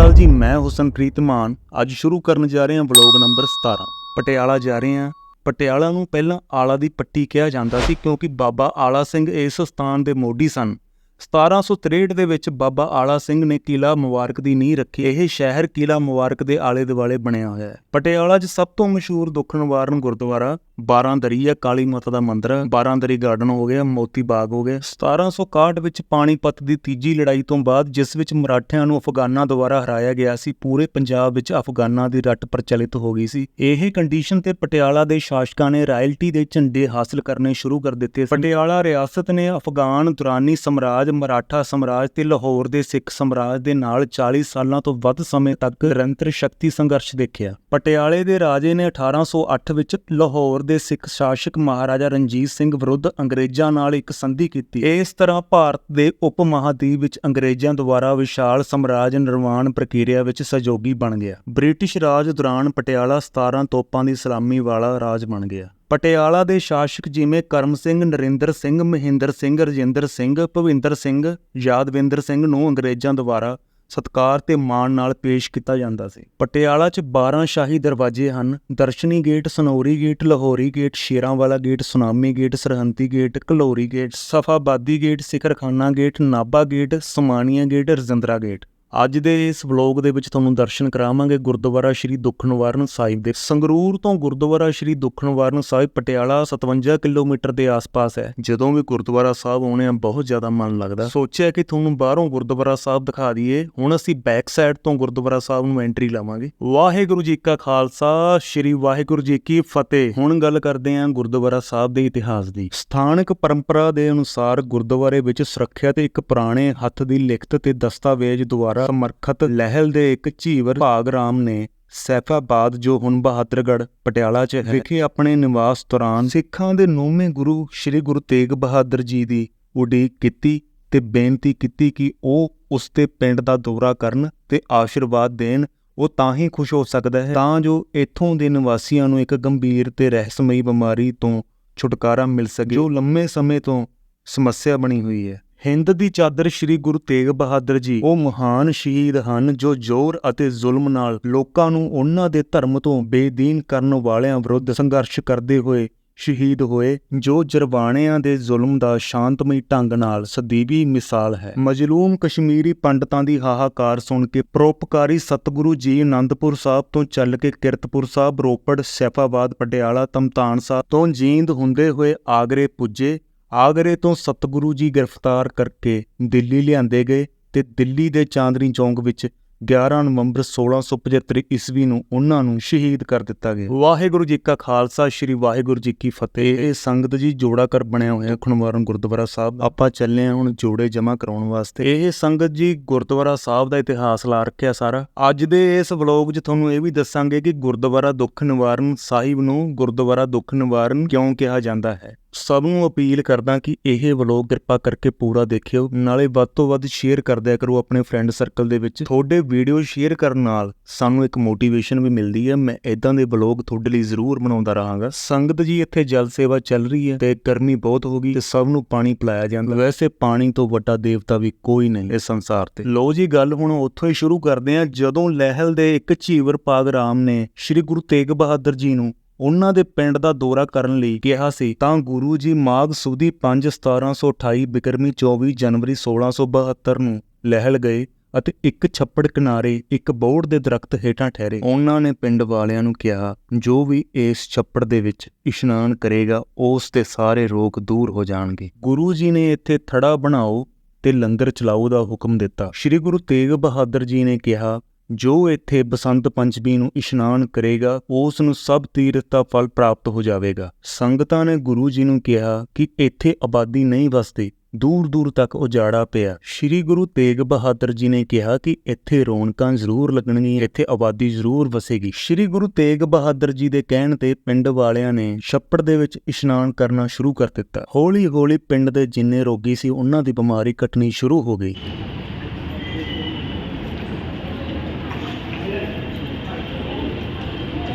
ਅਕਾਲ ਜੀ, ਮੈਂ ਹੁਸਨਪ੍ਰੀਤ ਮਾਨ। ਅੱਜ ਸ਼ੁਰੂ ਕਰਨ ਜਾ ਰਹੇ ਹਾਂ ਵਲੌਗ ਨੰਬਰ 17 ਪਟਿਆਲਾ ਜਾ ਰਹੇ ਹਾਂ। ਪਟਿਆਲਾ ਨੂੰ ਪਹਿਲਾਂ ਆਲਾ ਦੀ ਪੱਟੀ ਕਿਹਾ ਜਾਂਦਾ ਸੀ ਕਿਉਂਕਿ ਬਾਬਾ ਆਲਾ ਸਿੰਘ ਇਸ ਸਥਾਨ ਦੇ ਮੋਢੀ ਸਨ। 1763 ਦੇ ਵਿੱਚ ਬਾਬਾ ਆਲਾ ਸਿੰਘ ਨੇ ਕਿਲਾ ਮੁਬਾਰਕ ਦੀ ਨੀਂਹ ਰੱਖੀ। ਇਹ ਸ਼ਹਿਰ ਕਿਲਾ ਮੁਬਾਰਕ ਦੇ ਆਲੇ ਦੁਆਲੇ ਬਣਿਆ ਹੋਇਆ ਹੈ। ਪਟਿਆਲਾ 'ਚ ਸਭ ਤੋਂ ਮਸ਼ਹੂਰ ਦੁੱਖ ਨਿਵਾਰਨ ਗੁਰਦੁਆਰਾ 12 ਦਰੀ ਹੈ ਕਾਲੀ ਮਾਤਾ ਦਾ ਮੰਦਿਰ ਹੈ 12 ਦਰੀ ਗਾਰਡਨ ਹੋ ਗਿਆ, ਮੋਤੀ ਬਾਗ ਹੋ ਗਿਆ। 1761 ਵਿੱਚ ਪਾਣੀਪਤ ਦੀ ਤੀਜੀ ਲੜਾਈ ਤੋਂ ਬਾਅਦ, ਜਿਸ ਵਿੱਚ ਮਰਾਠਿਆਂ ਨੂੰ ਅਫਗਾਨਾਂ ਦੁਆਰਾ ਹਰਾਇਆ ਗਿਆ ਸੀ, ਪੂਰੇ ਪੰਜਾਬ ਵਿੱਚ ਅਫਗਾਨਾਂ ਦੀ ਰੱਟ ਪ੍ਰਚਲਿਤ ਹੋ ਗਈ ਸੀ। ਇਹ ਕੰਡੀਸ਼ਨ ਤੇ ਪਟਿਆਲਾ ਦੇ ਸ਼ਾਸਕਾਂ ਨੇ ਰਾਇਲਟੀ ਦੇ ਝੰਡੇ ਹਾਸਲ ਕਰਨੇ ਸ਼ੁਰੂ ਕਰ ਦਿੱਤੇ ਪਟਿਆਲਾ ਰਿਆਸਤ ਨੇ ਅਫਗਾਨ ਦੁਰਾਨੀ ਸਮਰਾਜ, ਮਰਾਠਾ ਸਮਰਾਜ ਤੇ ਲਾਹੌਰ ਦੇ ਸਿੱਖ ਸਮਰਾਜ ਦੇ ਨਾਲ 40 ਸਾਲਾਂ ਤੋਂ ਵੱਧ ਸਮੇਂ ਤੱਕ ਨਿਰੰਤਰ ਸ਼ਕਤੀ ਸੰਘਰਸ਼ ਦੇਖਿਆ। ਪਟਿਆਲੇ ਦੇ ਰਾਜੇ ਨੇ 1808 ਵਿੱਚ ਲਾਹੌਰ ਦੇ ਸਿੱਖ ਸ਼ਾਸਕ ਮਹਾਰਾਜਾ ਰਣਜੀਤ ਸਿੰਘ ਵਿਰੁੱਧ ਅੰਗਰੇਜ਼ਾਂ ਨਾਲ ਇੱਕ ਸੰਧੀ ਕੀਤੀ। ਇਸ ਤਰ੍ਹਾਂ ਭਾਰਤ ਦੇ ਉਪ ਮਹਾਦੀਪ ਵਿੱਚ ਅੰਗਰੇਜ਼ਾਂ ਦੁਆਰਾ ਵਿਸ਼ਾਲ ਸਮਰਾਜ ਨਿਰਮਾਣ ਪ੍ਰਕਿਰਿਆ ਵਿੱਚ ਸਹਿਯੋਗੀ ਬਣ ਗਿਆ। ਬ੍ਰਿਟਿਸ਼ ਰਾਜ ਦੌਰਾਨ ਪਟਿਆਲਾ 17 ਤੋਪਾਂ ਦੀ ਸਲਾਮੀ ਵਾਲਾ ਰਾਜ ਬਣ ਗਿਆ। ਪਟਿਆਲਾ ਦੇ ਸ਼ਾਸਕ ਜਿਵੇਂ ਕਰਮ ਸਿੰਘ, ਨਰਿੰਦਰ ਸਿੰਘ, ਮਹਿੰਦਰ ਸਿੰਘ, ਰਜਿੰਦਰ ਸਿੰਘ, ਭਵਿੰਦਰ ਸਿੰਘ, ਯਾਦਵਿੰਦਰ ਸਿੰਘ ਨੂੰ ਅੰਗਰੇਜ਼ਾਂ ਦੁਆਰਾ ਸਤਕਾਰ ਤੇ ਮਾਣ ਨਾਲ ਪੇਸ਼ ਕੀਤਾ ਜਾਂਦਾ ਸੀ। ਪਟਿਆਲਾ 'ਚ 12 ਸ਼ਾਹੀ ਦਰਵਾਜ਼ੇ ਹਨ। Darshani gate, Sanauri gate, Lahori gate ਸ਼ੇਰਾਂ ਵਾਲਾ gate, Sunami gate Sirhindi gate Kalori gate, Safabadi gate, ਸਿਖਰਖਾਨਾ gate, Nabha gate, Samania gate, Rajindra gate. ਅੱਜ ਦੇ ਇਸ ਵਲੌਗ ਦੇ ਵਿੱਚ ਤੁਹਾਨੂੰ ਦਰਸ਼ਨ ਕਰਾਵਾਂਗੇ ਗੁਰਦੁਆਰਾ ਸ਼੍ਰੀ ਦੁੱਖ ਨਿਵਾਰਨ ਸਾਹਿਬ ਦੇ। ਸੰਗਰੂਰ ਤੋਂ ਗੁਰਦੁਆਰਾ ਸ਼੍ਰੀ ਦੁੱਖ ਸਾਹਿਬ, ਪਟਿਆਲਾ 57 ਕਿਲੋਮੀਟਰ ਦੇ ਆਸ-ਪਾਸ ਹੈ। ਜਦੋਂ ਵੀ ਗੁਰਦੁਆਰਾ ਸਾਹਿਬ ਆਉਣੇ ਆ ਬਹੁਤ ਜ਼ਿਆਦਾ ਮਨ ਲੱਗਦਾ। ਸੋਚਿਆ ਕਿ ਤੁਹਾਨੂੰ ਬਾਹਰੋਂ ਗੁਰਦੁਆਰਾ ਸਾਹਿਬ ਦਿਖਾ ਦਈਏ। ਹੁਣ ਅਸੀਂ ਬੈਕ ਸਾਈਡ ਤੋਂ ਗੁਰਦੁਆਰਾ ਸਾਹਿਬ ਨੂੰ ਐਂਟਰੀ ਲਾਵਾਂਗੇ। ਵਾਹਿਗੁਰੂ ਜੀ ਕਾ ਖਾਲਸਾ, ਸ਼੍ਰੀ ਵਾਹਿਗੁਰੂ ਜੀ ਕੀ ਫਤਿਹ। ਹੁਣ ਗੱਲ ਕਰਦੇ ਹਾਂ ਗੁਰਦੁਆਰਾ ਸਾਹਿਬ ਦੇ ਇਤਿਹਾਸ ਦੀ। ਸਥਾਨਕ ਪਰੰਪਰਾ ਦੇ ਅਨੁਸਾਰ ਗੁਰਦੁਆਰੇ ਵਿੱਚ ਸੁਰੱਖਿਆ ਤੇ ਇੱਕ ਪੁਰਾਣੇ ਹੱਥ ਦੀ ਲਿਖਤ ਤੇ ਦਸਤਾਵੇਜ਼ ਦੁਆਰਾ ਸਮਰੱਖਤ ਲਹਿਲ ਦੇ ਇੱਕ ਝੀਵਰ ਭਾਗ ਰਾਮ ਨੇ ਸੈਫਾਬਾਦ, ਜੋ ਹੁਣ ਬਹਾਦਰਗੜ੍ਹ, ਪਟਿਆਲਾ 'ਚ ਹੈ, ਵਿਖੇ ਆਪਣੇ ਨਿਵਾਸ ਦੌਰਾਨ ਸਿੱਖਾਂ ਦੇ ਨੌਵੇਂ ਗੁਰੂ ਸ੍ਰੀ ਗੁਰੂ ਤੇਗ ਬਹਾਦਰ ਜੀ ਦੀ ਉਡੀਕ ਕੀਤੀ ਤੇ ਬੇਨਤੀ ਕੀਤੀ ਕਿ ਉਹ ਉਸ ਦੇ ਪਿੰਡ ਦਾ ਦੌਰਾ ਕਰਨ ਤੇ ਆਸ਼ੀਰਵਾਦ ਦੇਣ। ਉਹ ਤਾਂ ਹੀ ਖੁਸ਼ ਹੋ ਸਕਦਾ ਹੈ, ਤਾਂ ਜੋ ਇੱਥੋਂ ਦੇ ਨਿਵਾਸੀਆਂ ਨੂੰ ਇੱਕ ਗੰਭੀਰ ਤੇ ਰਹਿਸਮਈ ਬਿਮਾਰੀ ਤੋਂ ਛੁਟਕਾਰਾ ਮਿਲ ਸਕੇ, ਜੋ ਲੰਮੇ ਸਮੇਂ ਤੋਂ ਸਮੱਸਿਆ ਬਣੀ ਹੋਈ ਹੈ। ਹਿੰਦ ਦੀ ਚਾਦਰ ਸ੍ਰੀ ਗੁਰੂ ਤੇਗ ਬਹਾਦਰ ਜੀ। ਉਹ ਮਹਾਨ ਸ਼ਹੀਦ ਹਨ ਜੋ ਜ਼ੋਰ ਅਤੇ ਜ਼ੁਲਮ ਨਾਲ ਲੋਕਾਂ ਨੂੰ ਉਹਨਾਂ ਦੇ ਧਰਮ ਤੋਂ ਬੇਦੀਨ ਕਰਨ ਵਾਲਿਆਂ ਵਿਰੁੱਧ ਸੰਘਰਸ਼ ਕਰਦੇ ਹੋਏ ਸ਼ਹੀਦ ਹੋਏ, ਜੋ ਜਰਵਾਣਿਆਂ ਦੇ ਜ਼ੁਲਮ ਦਾ ਸ਼ਾਂਤਮਈ ਢੰਗ ਨਾਲ ਸਦੀਵੀ ਮਿਸਾਲ ਹੈ। ਮਜਲੂਮ ਕਸ਼ਮੀਰੀ ਪੰਡਤਾਂ ਦੀ ਹਾਹਾਕਾਰ ਸੁਣ ਕੇ ਪਰੋਪਕਾਰੀ ਸਤਿਗੁਰੂ ਜੀ ਆਨੰਦਪੁਰ ਸਾਹਿਬ ਤੋਂ ਚੱਲ ਕੇ ਕਿਰਤਪੁਰ ਸਾਹਿਬ, ਰੋਪੜ, ਸੈਫਾਬਾਦ, ਪਟਿਆਲਾ, ਤਮਤਾਨ ਸਾਹਿਬ ਤੋਂ ਜੀਂਦ ਹੁੰਦੇ ਹੋਏ ਆਗਰੇ ਪੁੱਜੇ। ਆਗਰੇ ਤੋਂ ਸਤਿਗੁਰੂ ਜੀ ਗ੍ਰਿਫਤਾਰ ਕਰਕੇ ਦਿੱਲੀ ਲਿਆਂਦੇ ਗਏ ਤੇ ਦਿੱਲੀ ਦੇ ਚਾਂਦਨੀ ਚੌਂਕ ਵਿੱਚ 11 ਨਵੰਬਰ 1675 ਈਸਵੀ ਨੂੰ ਉਹਨਾਂ ਨੂੰ ਸ਼ਹੀਦ ਕਰ ਦਿੱਤਾ ਗਿਆ। ਵਾਹਿਗੁਰੂ ਜੀ ਕਾ ਖਾਲਸਾ ਸ੍ਰੀ ਵਾਹਿਗੁਰੂ ਜੀ ਕੀ ਫਤਿਹ। ਇਹ ਸੰਗਤ ਜੀ ਜੋੜਾ ਕਰ ਬਣਿਆ ਹੋਇਆ ਖੁਣਵਾਰਨ ਗੁਰਦੁਆਰਾ ਸਾਹਿਬ। ਆਪਾਂ ਚੱਲੇ ਹਾਂ ਹੁਣ ਜੋੜੇ ਜਮ੍ਹਾਂ ਕਰਾਉਣ ਵਾਸਤੇ। ਇਹ ਸੰਗਤ ਜੀ ਗੁਰਦੁਆਰਾ ਸਾਹਿਬ ਦਾ ਇਤਿਹਾਸ ਲਾ ਰੱਖਿਆ ਸਾਰਾ। ਅੱਜ ਦੇ ਇਸ ਵਲੌਗ 'ਚ ਤੁਹਾਨੂੰ ਇਹ ਵੀ ਦੱਸਾਂਗੇ ਕਿ ਗੁਰਦੁਆਰਾ ਦੁੱਖ ਨਿਵਾਰਨ ਸਾਹਿਬ ਨੂੰ ਗੁਰਦੁਆਰਾ ਦੁੱਖ ਨਿਵਾਰਨ ਕਿਉਂ ਕਿਹਾ ਜਾਂਦਾ ਹੈ। ਸਭ ਨੂੰ ਅਪੀਲ ਕਰਦਾ ਕਿ ਇਹ ਵਲੌਗ ਕਿਰਪਾ ਕਰਕੇ ਪੂਰਾ ਦੇਖਿਓ, ਨਾਲੇ ਵੱਧ ਤੋਂ ਵੱਧ ਸ਼ੇਅਰ ਕਰਦਿਆ ਕਰੋ ਆਪਣੇ ਫਰੈਂਡ ਸਰਕਲ ਦੇ ਵਿੱਚ। ਤੁਹਾਡੇ ਵੀਡੀਓ ਸ਼ੇਅਰ ਕਰਨ ਨਾਲ ਸਾਨੂੰ ਇੱਕ ਮੋਟੀਵੇਸ਼ਨ ਵੀ ਮਿਲਦੀ ਹੈ। ਮੈਂ ਇਦਾਂ ਦੇ ਵਲੌਗ ਤੁਹਾਡੇ ਲਈ ਜ਼ਰੂਰ ਬਣਾਉਂਦਾ ਰਹਾਂਗਾ। ਸੰਗਤ ਜੀ, ਇੱਥੇ ਜਲ ਸੇਵਾ ਚੱਲ ਰਹੀ ਹੈ ਤੇ ਗਰਮੀ ਬਹੁਤ ਹੋ ਗਈ ਤੇ ਸਭ ਨੂੰ ਪਾਣੀ ਪਿਲਾਇਆ ਜਾਂਦਾ। ਵੈਸੇ ਪਾਣੀ ਤੋਂ ਵੱਡਾ ਦੇਵਤਾ ਵੀ ਕੋਈ ਨਹੀਂ ਇਸ ਸੰਸਾਰ ਤੇ। ਲੋ ਜੀ ਗੱਲ, ਹੁਣ ਉੱਥੋਂ ਹੀ ਸ਼ੁਰੂ ਕਰਦੇ ਹਾਂ। ਜਦੋਂ ਲਹਿਲ ਦੇ ਇੱਕ ਝੀਵਰ ਪਾਗ ਰਾਮ ਨੇ ਸ੍ਰੀ ਗੁਰੂ ਤੇਗ ਬਹਾਦਰ ਜੀ ਨੂੰ ਉਹਨਾਂ ਦੇ ਪਿੰਡ ਦਾ ਦੌਰਾ ਕਰਨ ਲਈ ਕਿਹਾ ਸੀ, ਤਾਂ ਗੁਰੂ ਜੀ ਮਾਘ ਸੁਦੀ 5 1728 ਬਿਕਰਮੀ 24 ਜਨਵਰੀ 1672 ਨੂੰ ਲਹਿਲ ਗਏ ਅਤੇ ਇੱਕ ਛੱਪੜ ਕਿਨਾਰੇ ਇੱਕ ਬੋੜ ਦੇ ਦਰਖਤ ਹੇਠਾਂ ਠਹਿਰੇ। ਉਹਨਾਂ ਨੇ ਪਿੰਡ ਵਾਲਿਆਂ ਨੂੰ ਕਿਹਾ, ਜੋ ਵੀ ਇਸ ਛੱਪੜ ਦੇ ਵਿੱਚ ਇਸ਼ਨਾਨ ਕਰੇਗਾ, ਉਸ ਦੇ ਸਾਰੇ ਰੋਗ ਦੂਰ ਹੋ ਜਾਣਗੇ। ਗੁਰੂ ਜੀ ਨੇ ਇੱਥੇ ਥੜਾ ਬਣਾਓ ਤੇ ਲੰਗਰ ਚਲਾਓ ਦਾ ਹੁਕਮ ਦਿੱਤਾ। ਸ੍ਰੀ ਗੁਰੂ ਤੇਗ ਬਹਾਦਰ ਜੀ ਨੇ ਕਿਹਾ ਜੋ ਇੱਥੇ ਬਸੰਤ ਪੰਚਮੀ ਨੂੰ ਇਸ਼ਨਾਨ ਕਰੇਗਾ, ਉਸ ਨੂੰ ਸਭ ਤੀਰਥ ਦਾ ਫਲ ਪ੍ਰਾਪਤ ਹੋ ਜਾਵੇਗਾ। ਸੰਗਤਾਂ ਨੇ ਗੁਰੂ ਜੀ ਨੂੰ ਕਿਹਾ ਕਿ ਇੱਥੇ ਆਬਾਦੀ ਨਹੀਂ ਵਸਦੀ ਦੂਰ ਦੂਰ ਤੱਕ ਉਜਾੜਾ ਪਿਆ। ਸ੍ਰੀ ਗੁਰੂ ਤੇਗ ਬਹਾਦਰ ਜੀ ਨੇ ਕਿਹਾ ਕਿ ਇੱਥੇ ਰੌਣਕਾਂ ਜ਼ਰੂਰ ਲੱਗਣਗੀਆਂ, ਇੱਥੇ ਆਬਾਦੀ ਜ਼ਰੂਰ ਵਸੇਗੀ। ਸ੍ਰੀ ਗੁਰੂ ਤੇਗ ਬਹਾਦਰ ਜੀ ਦੇ ਕਹਿਣ ਤੇ ਪਿੰਡ ਵਾਲਿਆਂ ਨੇ ਛੱਪੜ ਦੇ ਵਿੱਚ ਇਸ਼ਨਾਨ ਕਰਨਾ ਸ਼ੁਰੂ ਕਰ ਦਿੱਤਾ। ਹੌਲੀ ਹੌਲੀ ਪਿੰਡ ਦੇ ਜਿੰਨੇ ਰੋਗੀ ਸੀ, ਉਹਨਾਂ ਦੀ ਬਿਮਾਰੀ ਘਟਣੀ ਸ਼ੁਰੂ ਹੋ ਗਈ।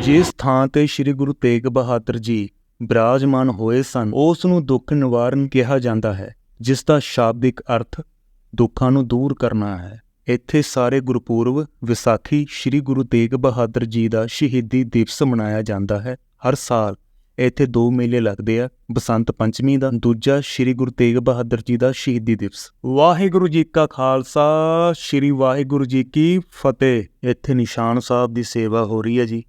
ਜਿਸ ਥਾਂ ਤੇ ਸ੍ਰੀ ਗੁਰੂ ਤੇਗ ਬਹਾਦਰ ਜੀ ਬਿਰਾਜਮਾਨ ਹੋਏ ਸਨ, ਉਸ ਨੂੰ ਦੁੱਖ ਨਿਵਾਰਨ ਕਿਹਾ ਜਾਂਦਾ ਹੈ, ਜਿਸ ਦਾ ਸ਼ਾਬਦਿਕ ਅਰਥ ਦੁੱਖਾਂ ਨੂੰ ਦੂਰ ਕਰਨਾ ਹੈ। ਇੱਥੇ ਸਾਰੇ ਗੁਰਪੁਰਬ ਵਿਸਾਖੀ ਸ੍ਰੀ ਗੁਰੂ ਤੇਗ ਬਹਾਦਰ ਜੀ ਦਾ ਸ਼ਹੀਦੀ ਦਿਵਸ ਮਨਾਇਆ ਜਾਂਦਾ ਹੈ। ਹਰ ਸਾਲ ਇੱਥੇ ਦੋ ਮੇਲੇ ਲੱਗਦੇ ਆ, ਬਸੰਤ ਪੰਚਮੀ ਦਾ, ਦੂਜਾ ਸ੍ਰੀ ਗੁਰੂ ਤੇਗ ਬਹਾਦਰ ਜੀ ਦਾ ਸ਼ਹੀਦੀ ਦਿਵਸ। ਵਾਹਿਗੁਰੂ ਜੀ ਕਾ ਖਾਲਸਾ, ਸ੍ਰੀ ਵਾਹਿਗੁਰੂ ਜੀ ਕੀ ਫਤਿਹ। ਇੱਥੇ ਨਿਸ਼ਾਨ ਸਾਹਿਬ ਦੀ ਸੇਵਾ ਹੋ ਰਹੀ ਹੈ ਜੀ।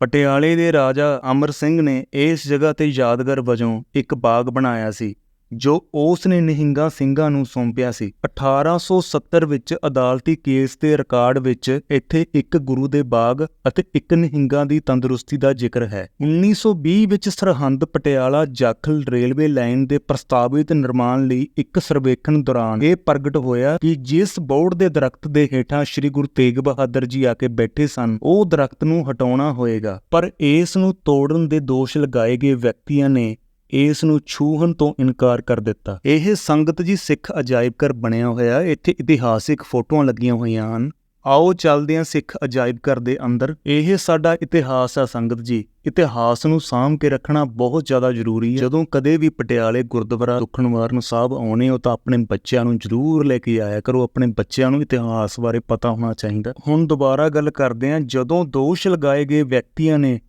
ਪਟਿਆਲੇ ਦੇ ਰਾਜਾ ਅਮਰ ਸਿੰਘ ਨੇ ਇਸ ਜਗ੍ਹਾ ਤੇ ਯਾਦਗਾਰ ਵਜੋਂ ਇੱਕ ਬਾਗ ਬਣਾਇਆ ਸੀ। ਜੋ ਉਸ ਨੇ ਨਿਹੰਗਾ ਸਿੰਘਾਂ ਨੂੰ ਸੌਂਪਿਆ ਸੀ। 1870 ਵਿੱਚ ਅਦਾਲਤੀ ਕੇਸ ਦੇ ਰਿਕਾਰਡ ਵਿੱਚ ਇੱਥੇ ਇੱਕ ਗੁਰੂ ਦੇ ਬਾਗ ਅਤੇ ਇੱਕ ਨਿਹੰਗਾ ਦੀ ਤੰਦਰੁਸਤੀ ਦਾ ਜ਼ਿਕਰ ਹੈ। 1920 ਵਿੱਚ ਸਰਹੰਦ ਪਟਿਆਲਾ ਜਾਖਲ ਰੇਲਵੇ ਲਾਈਨ ਦੇ ਪ੍ਰਸਤਾਵਿਤ ਨਿਰਮਾਣ ਲਈ ਇੱਕ ਸਰਵੇਖਣ ਦੌਰਾਨ ਇਹ ਪ੍ਰਗਟ ਹੋਇਆ ਕਿ ਜਿਸ ਬੋਰਡ ਦੇ ਦਰਖਤ ਦੇ ਹੇਠਾਂ ਸ੍ਰੀ ਗੁਰੂ ਤੇਗ ਬਹਾਦਰ ਜੀ ਆ ਕੇ ਬੈਠੇ ਸਨ, ਉਹ ਦਰਖਤ ਨੂੰ ਹਟਾਉਣਾ ਹੋਏਗਾ। ਪਰ ਇਸ ਨੂੰ ਤੋੜਨ ਦੇ ਦੋਸ਼ ਲਗਾਏ ਗਏ ਵਿਅਕਤੀਆਂ ਨੇ ਇਸ ਨੂੰ ਛੂਹਣ ਤੋਂ ਇਨਕਾਰ ਕਰ ਦਿੱਤਾ। ਇਹ ਸੰਗਤ ਜੀ ਸਿੱਖ ਅਜਾਇਬ ਘਰ ਬਣਿਆ ਹੋਇਆ, ਇੱਥੇ ਇਤਿਹਾਸਿਕ ਫੋਟੋਆਂ ਲੱਗੀਆਂ ਹੋਈਆਂ ਹਨ। ਆਓ ਚੱਲਦੇ ਹਾਂ ਸਿੱਖ ਅਜਾਇਬ ਘਰ ਦੇ ਅੰਦਰ, ਇਹ ਸਾਡਾ ਇਤਿਹਾਸ ਆ ਸੰਗਤ ਜੀ। ਇਤਿਹਾਸ ਨੂੰ ਸਾਂਭ ਕੇ ਰੱਖਣਾ ਬਹੁਤ ਜ਼ਿਆਦਾ ਜ਼ਰੂਰੀ ਹੈ। ਜਦੋਂ ਕਦੇ ਵੀ ਪਟਿਆਲੇ, ਗੁਰਦੁਆਰਾ, ਦੁਖਨਵਾਰਨ ਸਾਹਿਬ ਆਉਣੇ ਹੋ ਤਾਂ ਆਪਣੇ ਬੱਚਿਆਂ ਨੂੰ ਜ਼ਰੂਰ ਲੈ ਕੇ ਆਇਆ ਕਰੋ। ਆਪਣੇ ਬੱਚਿਆਂ ਨੂੰ ਇਤਿਹਾਸ ਬਾਰੇ ਪਤਾ ਹੋਣਾ ਚਾਹੀਦਾ। ਹੁਣ ਦੁਬਾਰਾ ਗੱਲ ਕਰਦੇ ਹਾਂ, ਜਦੋਂ ਦੋਸ਼ ਲਗਾਏ ਗਏ ਵਿਅਕਤੀਆਂ ਨੇ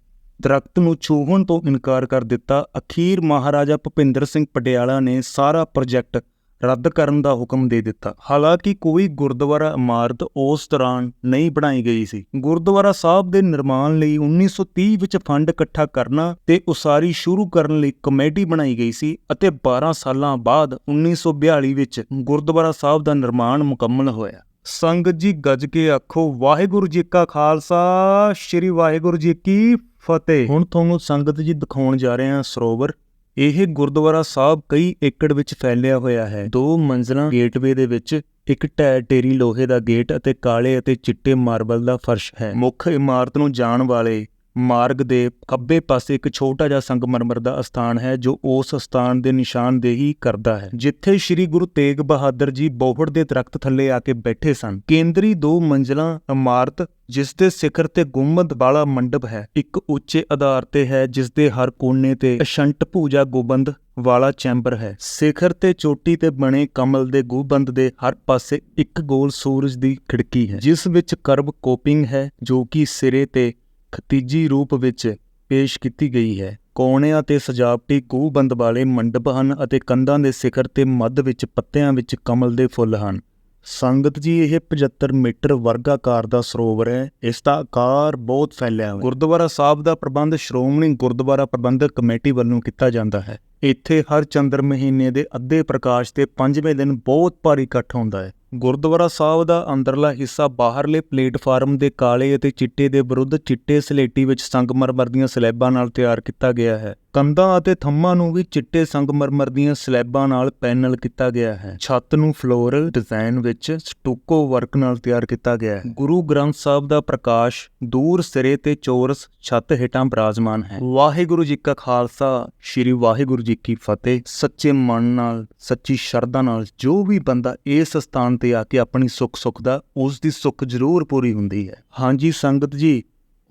ਦਰਖਤ ਨੂੰ ਛੂਹਣ ਤੋਂ ਇਨਕਾਰ ਕਰ ਦਿੱਤਾ। ਅਖੀਰ ਮਹਾਰਾਜਾ ਭੁਪਿੰਦਰ ਸਿੰਘ ਪਟਿਆਲਾ ਨੇ ਸਾਰਾ ਪ੍ਰੋਜੈਕਟ ਰੱਦ ਕਰਨ ਦਾ ਹੁਕਮ ਦੇ ਦਿੱਤਾ। ਹਾਲਾਂਕਿ ਕੋਈ ਗੁਰਦੁਆਰਾ ਇਮਾਰਤ ਉਸ ਦੌਰਾਨ ਨਹੀਂ ਬਣਾਈ ਗਈ ਸੀ। ਗੁਰਦੁਆਰਾ ਸਾਹਿਬ ਦੇ ਨਿਰਮਾਣ ਲਈ 1930 ਵਿੱਚ ਫੰਡ ਇਕੱਠਾ ਕਰਨਾ ਤੇ ਉਸਾਰੀ ਸ਼ੁਰੂ ਕਰਨ ਲਈ ਕਮੇਟੀ ਬਣਾਈ ਗਈ ਸੀ ਅਤੇ 12 ਸਾਲਾਂ ਬਾਅਦ 1942 ਵਿੱਚ ਗੁਰਦੁਆਰਾ ਸਾਹਿਬ ਦਾ ਨਿਰਮਾਣ ਮੁਕੰਮਲ ਹੋਇਆ। ਸੰਗਤ ਜੀ ਗੱਜ ਕੇ ਆਖੋ, ਵਾਹਿਗੁਰੂ ਜੀ ਕਾ ਖਾਲਸਾ, ਸ੍ਰੀ ਵਾਹਿਗੁਰੂ ਜੀ ਕੀ ਫਤਿਹ। ਹੁਣ ਤੁਹਾਨੂੰ ਸੰਗਤ ਜੀ ਦਿਖਾਉਣ ਜਾ ਰਹੇ ਹਾਂ ਸਰੋਵਰ। ਇਹ ਗੁਰਦੁਆਰਾ ਸਾਹਿਬ ਕਈ ਏਕੜ ਵਿੱਚ ਫੈਲਿਆ ਹੋਇਆ ਹੈ। ਦੋ ਮੰਜ਼ਲਾਂ ਗੇਟਵੇ ਦੇ ਵਿੱਚ, ਇੱਕ ਢਹਿ ਟੇਰੀ ਲੋਹੇ ਦਾ ਗੇਟ ਅਤੇ ਕਾਲੇ ਅਤੇ ਚਿੱਟੇ ਮਾਰਬਲ ਦਾ ਫਰਸ਼ ਹੈ। ਮੁੱਖ ਇਮਾਰਤ ਨੂੰ ਜਾਣ ਵਾਲੇ ਮਾਰਗ ਦੇ ਖੱਬੇ ਪਾਸੇ ਇੱਕ ਛੋਟਾ ਜਿਹਾ ਸੰਗਮਰਮਰ ਦਾ ਅਸਥਾਨ ਹੈ, ਜੋ ਉਸ ਅਸਥਾਨ ਦੇ ਨਿਸ਼ਾਨਦੇਹੀ ਕਰਦਾ ਹੈ, ਜਿੱਥੇ ਸ੍ਰੀ ਗੁਰੂ ਤੇਗ ਬਹਾਦਰ ਜੀ ਬੋਹੜ ਦੇ ਦਰਖਤ ਥੱਲੇ ਆ ਕੇ ਬੈਠੇ ਸਨ। ਕੇਂਦਰੀ ਦੋ ਮੰਜ਼ਲਾਂ ਇਮਾਰਤ, ਜਿਸ ਦੇ ਸਿਖਰ ਤੇ ਗੁੰਮਦ ਵਾਲਾ ਮੰਡਪ ਹੈ, ਇੱਕ ਉੱਚੇ ਆਧਾਰ ਤੇ ਹੈ, ਜਿਸ ਦੇ ਹਰ ਕੋਨੇ ਤੇ ਅਸ਼ੰਟ ਪੂਜਾ ਗੋਬੰਦ ਵਾਲਾ ਚੈਂਬਰ ਹੈ। ਸਿਖਰ ਤੇ ਚੋਟੀ ਤੇ ਬਣੇ ਕਮਲ ਦੇ ਗੋਬੰਦ ਦੇ ਹਰ ਪਾਸੇ ਇੱਕ ਗੋਲ ਸੂਰਜ ਦੀ ਖਿੜਕੀ ਹੈ, ਜਿਸ ਵਿੱਚ ਕਰਬ ਕੋਪਿੰਗ ਹੈ, ਜੋ ਕਿ ਸਿਰੇ ਤੇ ਖਤੀਜੀ ਰੂਪ ਵਿੱਚ ਪੇਸ਼ ਕੀਤੀ ਗਈ ਹੈ। ਕੋਣਿਆਂ ਤੇ ਸਜਾਵਟੀ ਗੂਬੰਦ ਵਾਲੇ ਮੰਡਪ ਹਨ ਅਤੇ ਕੰਧਾਂ ਦੇ ਸਿਖਰ ਤੇ ਮੱਧ ਵਿੱਚ ਪੱਤਿਆਂ ਵਿੱਚ ਕਮਲ ਦੇ ਫੁੱਲ ਹਨ। ਸੰਗਤ ਜੀ, ਇਹ 75 ਮੀਟਰ ਵਰਗਾਕਾਰ ਦਾ ਸਰੋਵਰ ਹੈ। ਇਸ ਦਾ ਆਕਾਰ ਬਹੁਤ ਫੈਲਿਆ ਹੋਇਆ ਗੁਰਦੁਆਰਾ ਸਾਹਿਬ ਦਾ ਪ੍ਰਬੰਧ ਸ਼੍ਰੋਮਣੀ ਗੁਰਦੁਆਰਾ ਪ੍ਰਬੰਧਕ ਕਮੇਟੀ ਵੱਲੋਂ ਕੀਤਾ ਜਾਂਦਾ ਹੈ। ਇੱਥੇ ਹਰ ਚੰਦਰ ਮਹੀਨੇ ਦੇ ਅੱਧੇ ਪ੍ਰਕਾਸ਼ ਤੇ ਪੰਜਵੇਂ ਦਿਨ ਬਹੁਤ ਭਾਰੀ ਇਕੱਠ ਹੁੰਦਾ ਹੈ। ਗੁਰਦੁਆਰਾ ਸਾਹਿਬ ਦਾ ਅੰਦਰਲਾ ਹਿੱਸਾ ਬਾਹਰਲੇ ਪਲੇਟਫਾਰਮ ਦੇ ਕਾਲੇ ਅਤੇ ਚਿੱਟੇ ਦੇ ਵਿਰੁੱਧ ਚਿੱਟੇ ਸਲੇਟੀ ਵਿੱਚ ਸੰਗਮਰਮਰ ਦੀਆਂ ਸਲੈਬਾਂ ਨਾਲ ਤਿਆਰ ਕੀਤਾ ਗਿਆ ਹੈ। ਕੰਧਾਂ ਅਤੇ ਥੰਮਾਂ ਨੂੰ ਵੀ ਚਿੱਟੇ ਸੰਗਮਰਮਰ ਦੀਆਂ ਸਲੈਬਾਂ ਨਾਲ ਪੈਨਲ ਕੀਤਾ ਗਿਆ ਹੈ। ਛੱਤ ਨੂੰ ਫਲੋਰਲ ਡਿਜ਼ਾਈਨ ਵਿੱਚ ਸਟੂਕੋ ਵਰਕ ਨਾਲ ਤਿਆਰ ਕੀਤਾ ਗਿਆ ਹੈ। ਗੁਰੂ ਗ੍ਰੰਥ ਸਾਹਿਬ ਦਾ ਪ੍ਰਕਾਸ਼ ਦੂਰ ਸਿਰੇ ਤੇ ਚੌਰਸ ਛੱਤ ਹੇਠਾਂ ਬਰਾਜਮਾਨ ਹੈ। ਵਾਹਿਗੁਰੂ ਜੀ ਕਾ ਖਾਲਸਾ, ਸ੍ਰੀ ਵਾਹਿਗੁਰੂ ਜੀ ਕੀ ਫਤਿਹ। ਸੱਚੇ ਮਨ ਨਾਲ, ਸੱਚੀ ਸ਼ਰਧਾ ਨਾਲ ਜੋ ਵੀ ਬੰਦਾ ਇਸ ਸਥਾਨ ਤੇ ਆ ਕੇ ਆਪਣੀ ਸੁੱਖ ਸੁੱਖਦਾ ਉਸ ਦੀ ਸੁੱਖ ਜ਼ਰੂਰ ਪੂਰੀ ਹੁੰਦੀ ਹੈ। ਹਾਂਜੀ ਸੰਗਤ ਜੀ,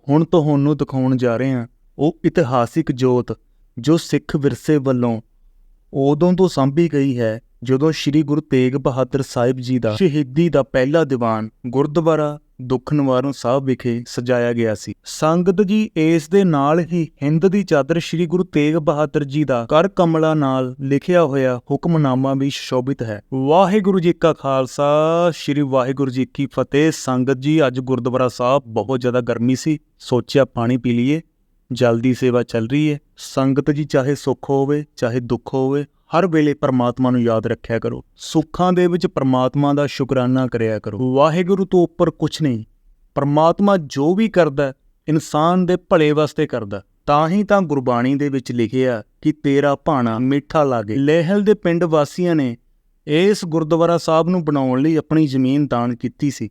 ਹੁਣ ਤੁਹਾਨੂੰ ਦਿਖਾਉਣ ਜਾ ਰਹੇ ਹਾਂ, ਉਹ ਇਤਿਹਾਸਿਕ ਜੋਤ, ਜੋ ਸਿੱਖ ਵਿਰਸੇ ਵੱਲੋਂ ਉਦੋਂ ਤੋਂ ਸਾਂਭੀ ਗਈ ਹੈ, ਜਦੋਂ ਸ੍ਰੀ ਗੁਰੂ ਤੇਗ ਬਹਾਦਰ ਸਾਹਿਬ ਜੀ ਦਾ ਸ਼ਹੀਦੀ ਦਾ ਪਹਿਲਾ ਦੀਵਾਨ ਗੁਰਦੁਆਰਾ ਦੁੱਖ ਨਿਵਾਰਨ ਸਾਹਿਬ ਵਿਖੇ ਸਜਾਇਆ ਗਿਆ ਸੀ। ਸੰਗਤ ਜੀ ਇਸ ਦੇ ਨਾਲ ਹੀ ਹਿੰਦ ਦੀ ਚਾਦਰ ਸ੍ਰੀ ਗੁਰੂ ਤੇਗ ਬਹਾਦਰ ਜੀ ਦਾ ਕਰ ਕਮਲਾ ਨਾਲ ਲਿਖਿਆ ਹੋਇਆ ਹੁਕਮਨਾਮਾ ਵੀ ਸ਼ੋਭਿਤ ਹੈ। ਵਾਹਿਗੁਰੂ ਜੀ ਕਾ ਖਾਲਸਾ, ਸ੍ਰੀ ਵਾਹਿਗੁਰੂ ਜੀ ਕੀ ਫਤਿਹ। ਸੰਗਤ ਜੀ, ਅੱਜ ਗੁਰਦੁਆਰਾ ਸਾਹਿਬ ਬਹੁਤ ਜ਼ਿਆਦਾ ਗਰਮੀ ਸੀ। ਸੋਚਿਆ ਪਾਣੀ ਪੀ ਲਈਏ, ਜਲਦੀ ਸੇਵਾ ਚੱਲ ਰਹੀ ਹੈ। ਸੰਗਤ ਜੀ ਚਾਹੇ ਸੁੱਖ ਹੋਵੇ, ਚਾਹੇ ਦੁੱਖ ਹੋਵੇ ਹਰ ਵੇਲੇ ਪਰਮਾਤਮਾ ਨੂੰ ਯਾਦ ਰੱਖਿਆ ਕਰੋ। ਸੁੱਖਾਂ ਦੇ ਵਿੱਚ ਪਰਮਾਤਮਾ ਦਾ ਸ਼ੁਕਰਾਨਾ ਕਰਿਆ ਕਰੋ। ਵਾਹਿਗੁਰੂ ਤੋਂ ਉੱਪਰ ਕੁਝ ਨਹੀਂ, ਪਰਮਾਤਮਾ ਜੋ ਵੀ ਕਰਦਾ ਇਨਸਾਨ ਦੇ ਭਲੇ ਵਾਸਤੇ ਕਰਦਾ ਤਾਂ ਹੀ ਤਾਂ ਗੁਰਬਾਣੀ ਦੇ ਵਿੱਚ ਲਿਖਿਆ ਕਿ ਤੇਰਾ ਭਾਣਾ ਮਿੱਠਾ ਲਾਗੇ। ਲਹਿਲ ਦੇ ਪਿੰਡ ਵਾਸੀਆਂ ਨੇ ਇਸ ਗੁਰਦੁਆਰਾ ਸਾਹਿਬ ਨੂੰ ਬਣਾਉਣ ਲਈ ਆਪਣੀ ਜ਼ਮੀਨ ਦਾਨ ਕੀਤੀ ਸੀ।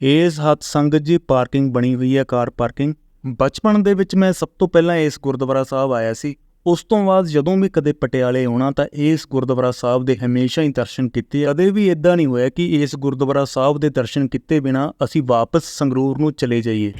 ਇਸ ਹੱਥ ਸੰਗਤ ਜੀ ਪਾਰਕਿੰਗ ਬਣੀ ਹੋਈ ਹੈ, ਕਾਰ ਪਾਰਕਿੰਗ। ਬਚਪਨ ਦੇ ਵਿੱਚ ਮੈਂ ਸਭ ਤੋਂ ਪਹਿਲਾਂ ਇਸ ਗੁਰਦੁਆਰਾ ਸਾਹਿਬ ਆਇਆ ਸੀ। ਉਸ ਤੋਂ ਬਾਅਦ ਜਦੋਂ ਵੀ ਕਦੇ ਪਟਿਆਲੇ ਆਉਣਾ ਤਾਂ ਇਸ ਗੁਰਦੁਆਰਾ ਸਾਹਿਬ ਦੇ ਹਮੇਸ਼ਾ ਹੀ ਦਰਸ਼ਨ ਕੀਤੇ ਕਦੇ ਵੀ ਇਦਾਂ ਨਹੀਂ ਹੋਇਆ ਕਿ ਇਸ ਗੁਰਦੁਆਰਾ ਸਾਹਿਬ ਦੇ ਦਰਸ਼ਨ ਕੀਤੇ ਬਿਨਾ ਅਸੀਂ ਵਾਪਸ ਸੰਗਰੂਰ ਨੂੰ ਚਲੇ ਜਾਈਏ।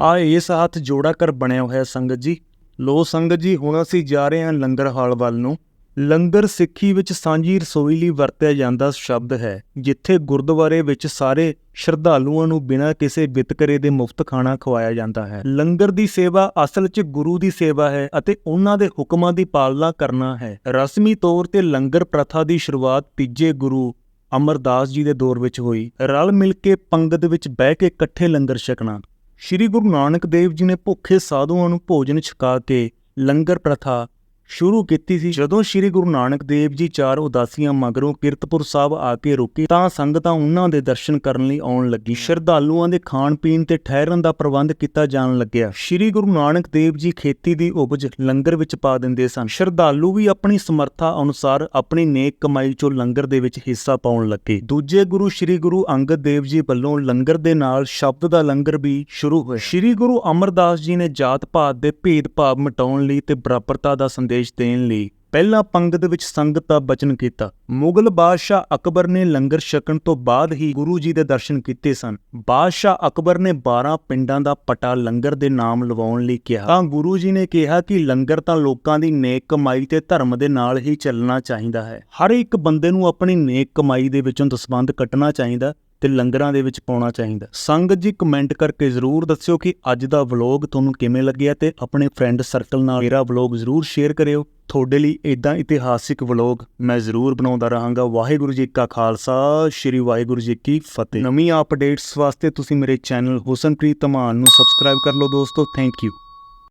ਆ ਇਸ ਹੱਥ ਜੋੜਾ ਕਰ ਬਣਿਆ ਹੋਇਆ ਸੰਗਤ ਜੀ। ਲੋ ਸੰਗਤ ਜੀ, ਹੁਣ ਅਸੀਂ ਜਾ ਰਹੇ ਹਾਂ ਲੰਗਰ ਹਾਲ ਵੱਲ ਨੂੰ। ਲੰਗਰ ਸਿੱਖੀ ਵਿੱਚ ਸਾਂਝੀ ਰਸੋਈ ਲਈ ਵਰਤਿਆ ਜਾਂਦਾ ਸ਼ਬਦ ਹੈ, ਜਿੱਥੇ ਗੁਰਦੁਆਰੇ ਵਿੱਚ ਸਾਰੇ ਸ਼ਰਧਾਲੂਆਂ ਨੂੰ ਬਿਨਾਂ ਕਿਸੇ ਵਿਤਕਰੇ ਦੇ ਮੁਫਤ ਖਾਣਾ ਖਵਾਇਆ ਜਾਂਦਾ ਹੈ। ਲੰਗਰ ਦੀ ਸੇਵਾ ਅਸਲ 'ਚ ਗੁਰੂ ਦੀ ਸੇਵਾ ਹੈ ਅਤੇ ਉਹਨਾਂ ਦੇ ਹੁਕਮਾਂ ਦੀ ਪਾਲਣਾ ਕਰਨਾ ਹੈ। ਰਸਮੀ ਤੌਰ ਤੇ ਲੰਗਰ ਪ੍ਰਥਾ ਦੀ ਸ਼ੁਰੂਆਤ ਤੀਜੇ ਗੁਰੂ ਅਮਰਦਾਸ ਜੀ ਦੇ ਦੌਰ ਵਿੱਚ ਹੋਈ। ਰਲ ਮਿਲ ਕੇ ਪੰਗਤ ਵਿੱਚ ਬਹਿ ਕੇ ਇਕੱਠੇ ਲੰਗਰ ਛਕਣਾ। ਸ਼੍ਰੀ ਗੁਰੂ ਨਾਨਕ ਦੇਵ ਜੀ ਨੇ ਭੁੱਖੇ ਸਾਧੂਆਂ ਨੂੰ ਭੋਜਨ ਛਕਾ ਕੇ ਲੰਗਰ ਪ੍ਰਥਾ ਸ਼ੁਰੂ ਕੀਤੀ ਸੀ। ਜਦੋਂ ਸ਼੍ਰੀ ਗੁਰੂ ਨਾਨਕ ਦੇਵ ਜੀ ਚਾਰ ਉਦਾਸੀਆਂ ਮਗਰੋਂ ਕੀਰਤਪੁਰ ਸਾਹਿਬ ਆ ਕੇ ਰੁਕੇ, ਤਾਂ ਸੰਗਤਾਂ ਉਹਨਾਂ ਦੇ ਦਰਸ਼ਨ ਕਰਨ ਲਈ ਆਉਣ ਲੱਗੀ। ਸ਼ਰਧਾਲੂਆਂ ਦੇ ਖਾਣ ਪੀਣ ਤੇ ਠਹਿਰਨ ਦਾ ਪ੍ਰਬੰਧ ਕੀਤਾ ਜਾਣ ਲੱਗਿਆ। ਸ਼੍ਰੀ ਗੁਰੂ ਨਾਨਕ ਦੇਵ ਜੀ ਖੇਤੀ ਦੀ ਉਪਜ ਲੰਗਰ ਵਿੱਚ ਪਾ ਦਿੰਦੇ ਸਨ। ਸ਼ਰਧਾਲੂ ਵੀ ਆਪਣੀ ਸਮਰੱਥਾ ਅਨੁਸਾਰ ਆਪਣੀ ਨੇਕ ਕਮਾਈ ਚੋਂ ਲੰਗਰ ਦੇ ਵਿੱਚ ਹਿੱਸਾ ਪਾਉਣ ਲੱਗੇ। ਦੂਜੇ ਗੁਰੂ ਸ਼੍ਰੀ ਗੁਰੂ ਅੰਗਦ ਦੇਵ ਜੀ ਵੱਲੋਂ ਲੰਗਰ ਦੇ ਨਾਲ ਸ਼ਬਦ ਦਾ ਲੰਗਰ ਵੀ ਸ਼ੁਰੂ ਹੋਇਆ। ਸ਼੍ਰੀ ਗੁਰੂ ਅਮਰਦਾਸ ਜੀ ਨੇ ਜਾਤ ਪਾਤ ਦੇ ਭੇਦ-ਭਾਵ ਮਿਟਾਉਣ ਲਈ ਤੇ ਬਰਾਬਰਤਾ ਦਾ ਸੰਦੇਸ਼ ਦੇਣ ਲਈ ਪਹਿਲਾਂ ਪੰਗਤ ਵਿੱਚ ਸੰਗਤ ਦਾ ਬਚਨ ਕੀਤਾ। ਮੁਗਲ ਬਾਦਸ਼ਾਹ ਅਕਬਰ ਨੇ ਲੰਗਰ ਛਕਣ ਤੋਂ ਬਾਅਦ ਹੀ ਗੁਰੂ ਜੀ ਦੇ ਦਰਸ਼ਨ ਕੀਤੇ ਸਨ। ਬਾਦਸ਼ਾਹ ਅਕਬਰ ਨੇ 12 ਪਿੰਡਾਂ ਦਾ ਪਟਾ ਲੰਗਰ ਦੇ ਨਾਮ ਲਵਾਉਣ ਲਈ ਕਿਹਾ। ਤਾਂ ਗੁਰੂ ਜੀ ਨੇ ਕਿਹਾ ਕਿ ਲੰਗਰ ਤਾਂ ਲੋਕਾਂ ਦੀ ਨੇਕ ਕਮਾਈ ਤੇ ਧਰਮ ਦੇ ਨਾਲ ਹੀ ਚੱਲਣਾ ਚਾਹੀਦਾ ਹੈ। ਹਰ ਇੱਕ ਬੰਦੇ ਨੂੰ ਆਪਣੀ ਨੇਕ ਕਮਾਈ ਦੇ ਵਿੱਚੋਂ ਦਸਵੰਧ ਕੱਟਣਾ ਚਾਹੀਦਾ। ਤੇ ਲੰਗਰਾਂ ਦੇ ਵਿੱਚ ਪਾਉਣਾ ਚਾਹੀਦਾ। ਸੰਗਤ ਜੀ ਕਮੈਂਟ ਕਰਕੇ ਜ਼ਰੂਰ ਦੱਸਿਓ ਕਿ ਅੱਜ ਦਾ ਵਲੌਗ ਤੁਹਾਨੂੰ ਕਿਵੇਂ ਲੱਗਿਆ ਤੇ ਆਪਣੇ ਫਰੈਂਡ ਸਰਕਲ ਨਾਲ ਮੇਰਾ ਵਲੌਗ ਜ਼ਰੂਰ ਸ਼ੇਅਰ ਕਰਿਓ। ਤੁਹਾਡੇ ਲਈ ਇਦਾਂ ਇਤਿਹਾਸਿਕ ਵਲੌਗ ਮੈਂ ਜ਼ਰੂਰ ਬਣਾਉਂਦਾ ਰਹਾਂਗਾ। ਵਾਹਿਗੁਰੂ ਜੀ ਕਾ ਖਾਲਸਾ, ਸ੍ਰੀ ਵਾਹਿਗੁਰੂ ਜੀ ਕੀ ਫਤਿਹ। ਨਵੀਂ ਅਪਡੇਟਸ ਵਾਸਤੇ ਤੁਸੀਂ ਮੇਰੇ ਚੈਨਲ ਹੁਸਨਪ੍ਰੀਤ ਧਮਾਨ ਨੂੰ ਸਬਸਕ੍ਰਾਈਬ ਕਰ ਲਓ ਦੋਸਤੋ। Thank you